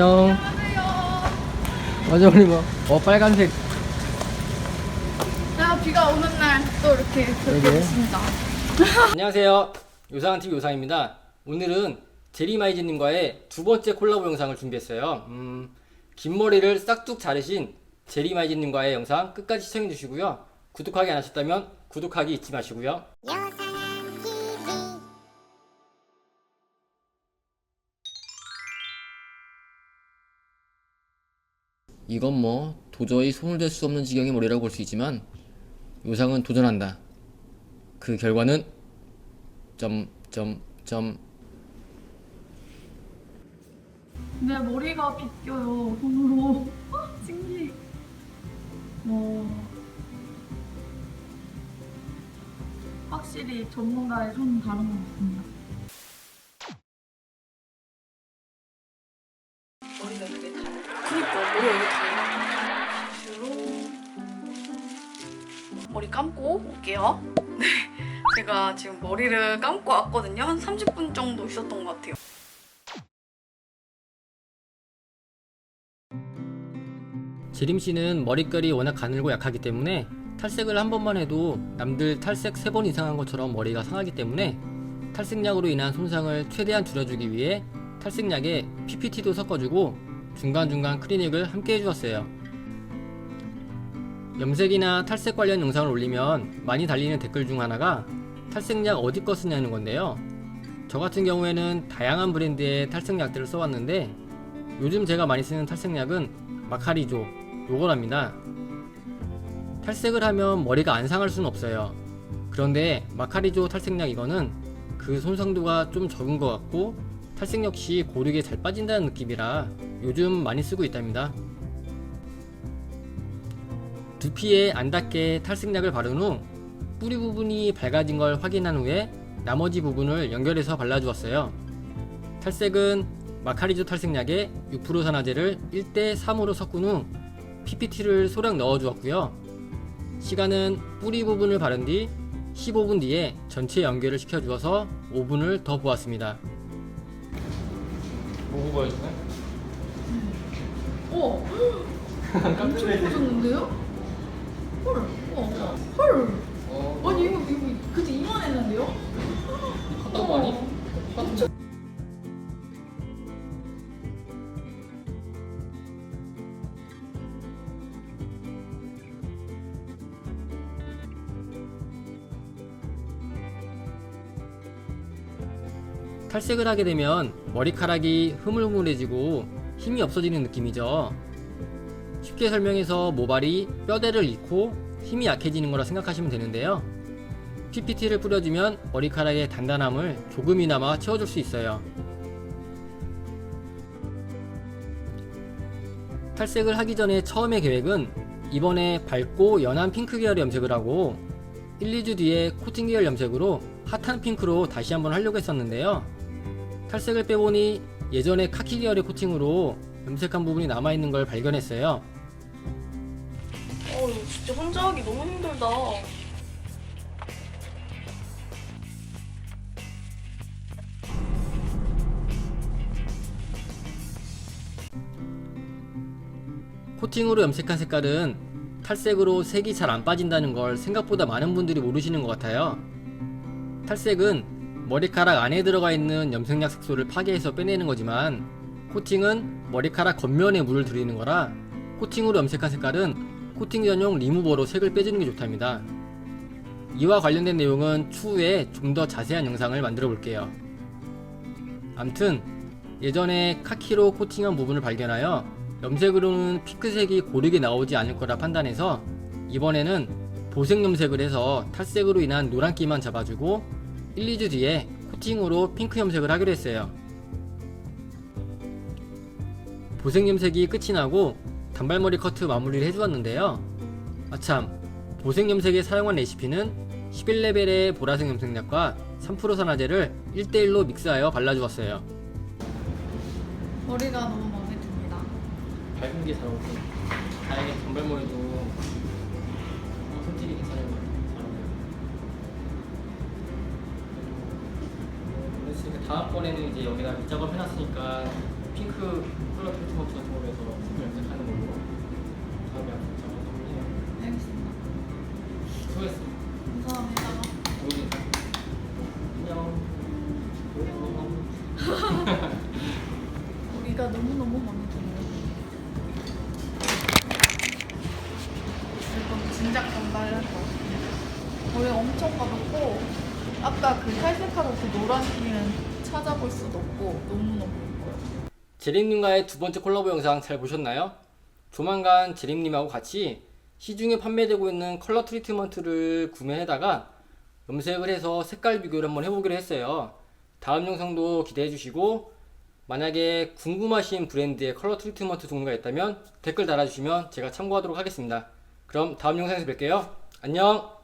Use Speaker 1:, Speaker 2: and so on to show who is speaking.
Speaker 1: 안녕. 맞아, 우리 뭐, 어, 빨간색.
Speaker 2: 야 비가 오는 날 또 이렇게. 그렇게 있습니다.
Speaker 1: 안녕하세요. 요상한TV 요상입니다. 오늘은 제리마이즈님과의 두 번째 콜라보 영상을 준비했어요. 음, 긴 머리를 싹둑 자르신 제리마이즈님과의 영상 끝까지 시청해 주시고요. 구독하기 안 하셨다면 구독하기 잊지 마시고요. 이건 뭐 도저히 손을 댈 수 없는 지경의 머리라고 볼 수 있지만 요상은 도전한다. 그 결과는 점점점
Speaker 2: 내 머리가 비껴요 손으로. 신기해. 뭐 확실히 전문가의 손은 다른 것 같습니다. 머리 감고 올게요. 네, 제가 지금 머리를 감고 왔거든요. 한 30분 정도 있었던 것 같아요.
Speaker 1: 지림 씨는 머릿결이 워낙 가늘고 약하기 때문에 탈색을 한 번만 해도 남들 탈색 세번 이상 한 것처럼 머리가 상하기 때문에 탈색약으로 인한 손상을 최대한 줄여주기 위해 탈색약에 PPT도 섞어주고 중간중간 클리닉을 함께 해주었어요. 염색이나 탈색 관련 영상을 올리면 많이 달리는 댓글 중 하나가 탈색약 어디 거 쓰냐는 건데요. 저 같은 경우에는 다양한 브랜드의 탈색약들을 써왔는데 요즘 제가 많이 쓰는 탈색약은 마카리조 요거랍니다. 탈색을 하면 머리가 안 상할 수는 없어요. 그런데 마카리조 탈색약 이거는 그 손상도가 좀 적은 것 같고 탈색 역시 고르게 잘 빠진다는 느낌이라 요즘 많이 쓰고 있답니다. 두피에 안 닿게 탈색약을 바른 후 뿌리 부분이 밝아진 걸 확인한 후에 나머지 부분을 연결해서 발라주었어요. 탈색은 마카리조 탈색약에 6% 산화제를 1대 3으로 섞은 후 PPT를 소량 넣어주었고요. 시간은 뿌리 부분을 바른 뒤 15분 뒤에 전체 연결을 시켜주어서 5분을 더 보았습니다. 보고 보여줄까요?
Speaker 2: 오! 엄청 커졌는데요? 헐! 우와, 헐!
Speaker 1: 어,
Speaker 2: 아니 이거 이거 그때 이만했는데요?
Speaker 1: 컸다고 하니? 탈색을 하게 되면 머리카락이 흐물흐물해지고 힘이 없어지는 느낌이죠. 쉽게 설명해서 모발이 뼈대를 잃고 힘이 약해지는 거라 생각하시면 되는데요. PPT를 뿌려주면 머리카락의 단단함을 조금이나마 채워줄 수 있어요. 탈색을 하기 전에 처음의 계획은 이번에 밝고 연한 핑크 계열의 염색을 하고 1, 2주 뒤에 코팅 계열 염색으로 핫한 핑크로 다시 한번 하려고 했었는데요. 탈색을 빼보니 예전에 카키 계열의 코팅으로 염색한 부분이 남아있는 걸 발견했어요.
Speaker 2: 어 이거 진짜 혼자 하기 너무 힘들다.
Speaker 1: 코팅으로 염색한 색깔은 탈색으로 색이 잘 안 빠진다는 걸 생각보다 많은 분들이 모르시는 것 같아요. 탈색은 머리카락 안에 들어가 있는 염색약 색소를 파괴해서 빼내는 거지만 코팅은 머리카락 겉면에 물을 들이는 거라 코팅으로 염색한 색깔은 코팅 전용 리무버로 색을 빼주는 게 좋답니다. 이와 관련된 내용은 추후에 좀 더 자세한 영상을 만들어 볼게요. 암튼 예전에 카키로 코팅한 부분을 발견하여 염색으로는 핑크색이 고르게 나오지 않을 거라 판단해서 이번에는 보색 염색을 해서 탈색으로 인한 노란기만 잡아주고 1, 2주 뒤에 코팅으로 핑크 염색을 하기로 했어요. 보색 염색이 끝이 나고 단발머리 커트 마무리를 해주었는데요. 아참, 보색 염색에 사용한 레시피는 11레벨의 보라색 염색약과 3% 산화제를 1대1로 믹스하여 발라주었어요.
Speaker 2: 머리가 너무 마음에 듭니다.
Speaker 1: 밝은 게 잘 어울려. 다행히 단발머리도 손질이 괜찮은 것 같아요. 잘 어울려요. 그랬으니까 다음 번에는 이제 여기다 밑작업 해놨으니까 핑크 컬러 트리트먼트 같은 걸로 해서 색을 염색하는 걸로 다음에 한번 잡아보도록 해요.
Speaker 2: 알겠습니다.
Speaker 1: 수고했습니다.
Speaker 2: 감사합니다.
Speaker 1: 좋은 인사. 안녕.
Speaker 2: 우리가 너무너무 마음에 드네요. 이건 진작 단발했거든요. 머리 엄청 가볍고 아까 그 탈색하고 그 노란 핀은 찾아볼 수도 없고 너무너무 예뻐요.
Speaker 1: 제림님과의 두 번째 콜라보 영상 잘 보셨나요? 조만간 제림님하고 같이 시중에 판매되고 있는 컬러 트리트먼트를 구매해다가 염색을 해서 색깔 비교를 한번 해보기로 했어요. 다음 영상도 기대해 주시고 만약에 궁금하신 브랜드의 컬러 트리트먼트 종류가 있다면 댓글 달아주시면 제가 참고하도록 하겠습니다. 그럼 다음 영상에서 뵐게요. 안녕!